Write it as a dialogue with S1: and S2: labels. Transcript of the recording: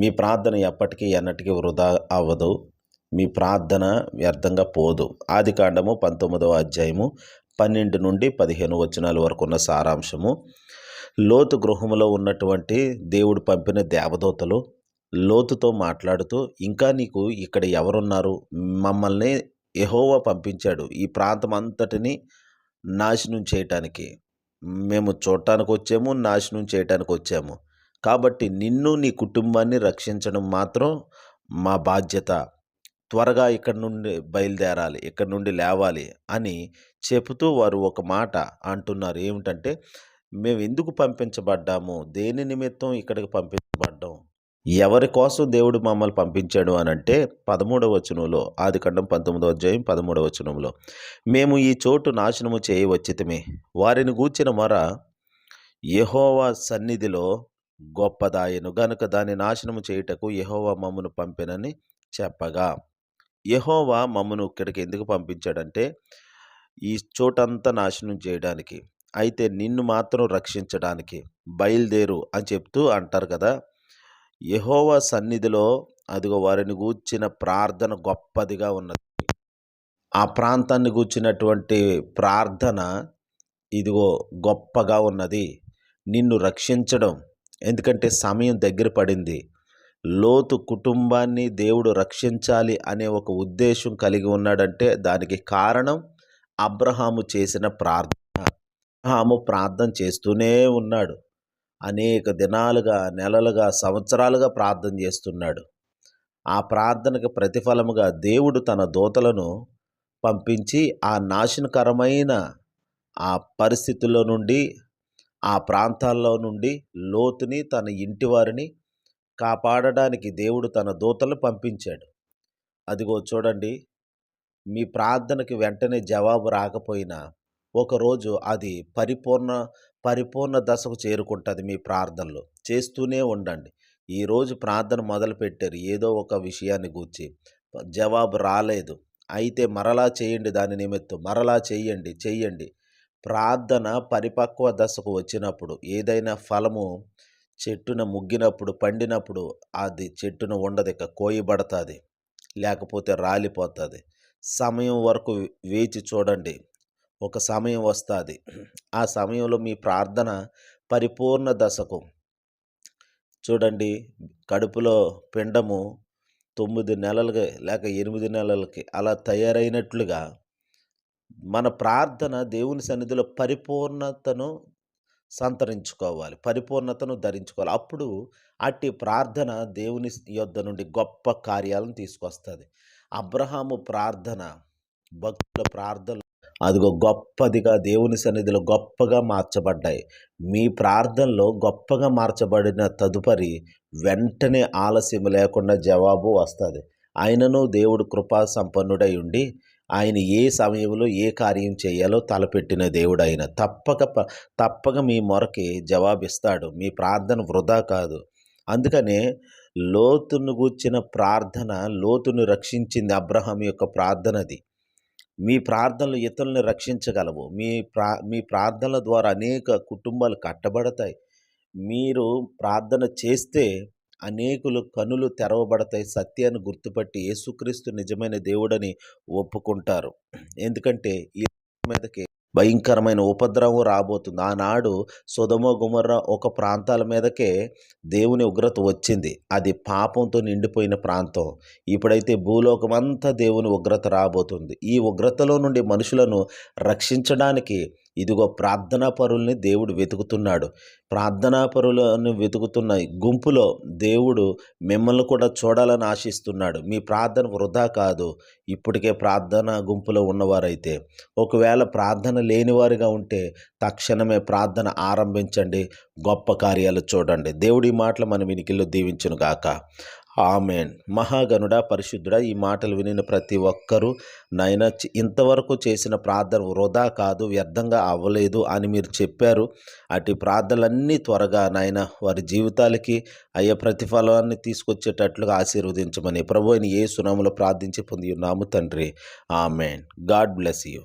S1: మీ ప్రార్థన ఎప్పటికీ ఎన్నటికీ వృధా అవ్వదు. మీ ప్రార్థన వ్యర్థంగా పోదు. ఆది కాండము పంతొమ్మిదవ అధ్యాయము పన్నెండు నుండి పదిహేను వచనాల వరకు ఉన్న సారాంశము. లోతు గృహంలో ఉన్నటువంటి దేవుడు పంపిన దేవదూతలు లోతుతో మాట్లాడుతూ ఇంకా నీకు ఇక్కడ ఎవరున్నారు? మమ్మల్ని ఎహోవా పంపించాడు ఈ ప్రాంతం అంతటిని నాశనం చేయటానికి. మేము చూడటానికి వచ్చాము నాశనం చేయటానికి వచ్చాము. కాబట్టి నిన్ను నీ కుటుంబాన్ని రక్షించడం మాత్రం మా బాధ్యత. త్వరగా ఇక్కడ నుండి బయలుదేరాలి ఇక్కడ నుండి లేవాలి అని చెబుతూ వారు ఒక మాట అంటున్నారు. ఏమిటంటే మేము ఎందుకు పంపించబడ్డాము? దేని నిమిత్తం ఇక్కడికి పంపించబడ్డాం? ఎవరి కోసం దేవుడు మమ్మల్ని పంపించాడు? అని అంటే పదమూడవ వచనంలో ఆది ఖండం పంతొమ్మిదవ అధ్యాయం పదమూడవ వచనంలో మేము ఈ చోటు నాశనము చేయవచ్చితమే. వారిని గూర్చిన మొర యహోవా సన్నిధిలో గొప్పదాయను. గనుక దాన్ని నాశనము చేయుటకు యహోవా మమ్మను పంపినని చెప్పగా. యహోవా మమ్మను ఇక్కడికి ఎందుకు పంపించాడంటే ఈ చోటంతా నాశనం చేయడానికి అయితే నిన్ను మాత్రం రక్షించడానికి బయలుదేరు అని చెప్తూ అంటారు కదా. యహోవా సన్నిధిలో అదిగో వారిని గూర్చిన ప్రార్థన గొప్పదిగా ఉన్నది. ఆ ప్రాంతాన్ని గూర్చినటువంటి ప్రార్థన ఇదిగో గొప్పగా ఉన్నది. నిన్ను రక్షించడం ఎందుకంటే సమయం దగ్గర పడింది. లోతు కుటుంబాన్ని దేవుడు రక్షించాలి అనే ఒక ఉద్దేశం కలిగి ఉన్నాడంటే దానికి కారణం అబ్రహాము చేసిన ప్రార్థన. అబ్రహాము ప్రార్థన చేస్తూనే ఉన్నాడు. అనేక దినాలుగా నెలలుగా సంవత్సరాలుగా ప్రార్థన చేస్తున్నాడు. ఆ ప్రార్థనకు ప్రతిఫలముగా దేవుడు తన దూతలను పంపించి ఆ నాశనకరమైన ఆ పరిస్థితుల్లో నుండి ఆ ప్రాంతాల్లో నుండి లోతుని తన ఇంటి వారిని కాపాడడానికి దేవుడు తన దూతలు పంపించాడు. అదిగో చూడండి మీ ప్రార్థనకి వెంటనే జవాబు రాకపోయినా ఒకరోజు అది పరిపూర్ణ పరిపూర్ణ దశకు చేరుకుంటుంది మీ ప్రార్థనలో. చేస్తూనే ఉండండి. ఈరోజు ప్రార్థన మొదలుపెట్టారు. ఏదో ఒక విషయాన్ని గూర్చి జవాబు రాలేదు. అయితే మరలా చేయండి దాని నిమిత్తం. మరలా చేయండి చేయండి. ప్రార్థన పరిపక్వ దశకు వచ్చినప్పుడు ఏదైనా ఫలము చెట్టున ముగ్గినప్పుడు పండినప్పుడు అది చెట్టున ఉండదు. ఇక కోయబడుతుంది లేకపోతే రాలిపోతుంది. సమయం వరకు వేచి చూడండి. ఒక సమయం వస్తుంది. ఆ సమయంలో మీ ప్రార్థన పరిపూర్ణ దశకు చూడండి. కడుపులో పిండము తొమ్మిది నెలలకి లేక ఎనిమిది నెలలకి అలా తయారైనట్లుగా మన ప్రార్థన దేవుని సన్నిధిలో పరిపూర్ణతను సంతరించుకోవాలి. పరిపూర్ణతను ధరించుకోవాలి. అప్పుడు అట్టి ప్రార్థన దేవుని యొద్ద నుండి గొప్ప కార్యాలను తీసుకొస్తుంది. అబ్రహాము ప్రార్థన భక్తుల ప్రార్థన అదిగో గొప్పదిగా దేవుని సన్నిధిలో గొప్పగా మార్చబడ్డాయి. మీ ప్రార్థనలో గొప్పగా మార్చబడిన తదుపరి వెంటనే ఆలస్యం లేకుండా జవాబు వస్తుంది. ఆయనను దేవుడు కృపా సంపన్నుడై ఉండి ఆయన ఏ సమయంలో ఏ కార్యం చేయాలో తలపెట్టిన దేవుడు ఆయన తప్పక ప- తప్పక మీ మొరకి జవాబిస్తాడు. మీ ప్రార్థన వృధా కాదు. అందుకనే లోతును గూర్చిన ప్రార్థన లోతును రక్షించింది అబ్రహం యొక్క ప్రార్థనది. మీ ప్రార్థనలు ఇతరులను రక్షించగలవు. మీ ప్రా మీ ప్రార్థనల ద్వారా అనేక కుటుంబాలు కట్టబడతాయి. మీరు ప్రార్థన చేస్తే అనేకులు కనులు తెరవబడతాయి. సత్యాన్ని గుర్తుపట్టి యేసుక్రీస్తు నిజమైన దేవుడని ఒప్పుకుంటారు. ఎందుకంటే ఈ మీదకి భయంకరమైన ఉపద్రవం రాబోతుంది. ఆనాడు సుధమ గుమర్ర ఒక ప్రాంతాల మీదకే దేవుని ఉగ్రత వచ్చింది. అది పాపంతో నిండిపోయిన ప్రాంతం. ఇప్పుడైతే భూలోకమంతా దేవుని ఉగ్రత రాబోతుంది. ఈ ఉగ్రతలో నుండి మనుషులను రక్షించడానికి ఇదిగో ప్రార్థనా పరుల్ని దేవుడు వెతుకుతున్నాడు. ప్రార్థనా పరులను వెతుకుతున్న గుంపులో దేవుడు మిమ్మల్ని కూడా చూడాలని ఆశిస్తున్నాడు. మీ ప్రార్థన వృధా కాదు. ఇప్పటికే ప్రార్థన గుంపులో ఉన్నవారైతే ఒకవేళ ప్రార్థన లేనివారుగా ఉంటే తక్షణమే ప్రార్థన ఆరంభించండి. గొప్ప కార్యాలు చూడండి. దేవుడి మాటలు మన వినికిల్లో దీవించును గాక ఆమెన్. మహాగనుడ పరిశుద్ధుడ ఈ మాటలు వినిన ప్రతి ఒక్కరూ నాయన ఇంతవరకు చేసిన ప్రార్థన వృధా కాదు వ్యర్థంగా అవ్వలేదు అని మీరు చెప్పారు. అటు ప్రార్థనలన్నీ త్వరగా నాయన వారి జీవితాలకి అయ్యే ప్రతిఫలాన్ని తీసుకొచ్చేటట్లుగా ఆశీర్వదించమని ప్రభు అయిన ఏ సునాములో ప్రార్థించి పొంది ఉన్నాము తండ్రి. ఆమెన్. God bless you.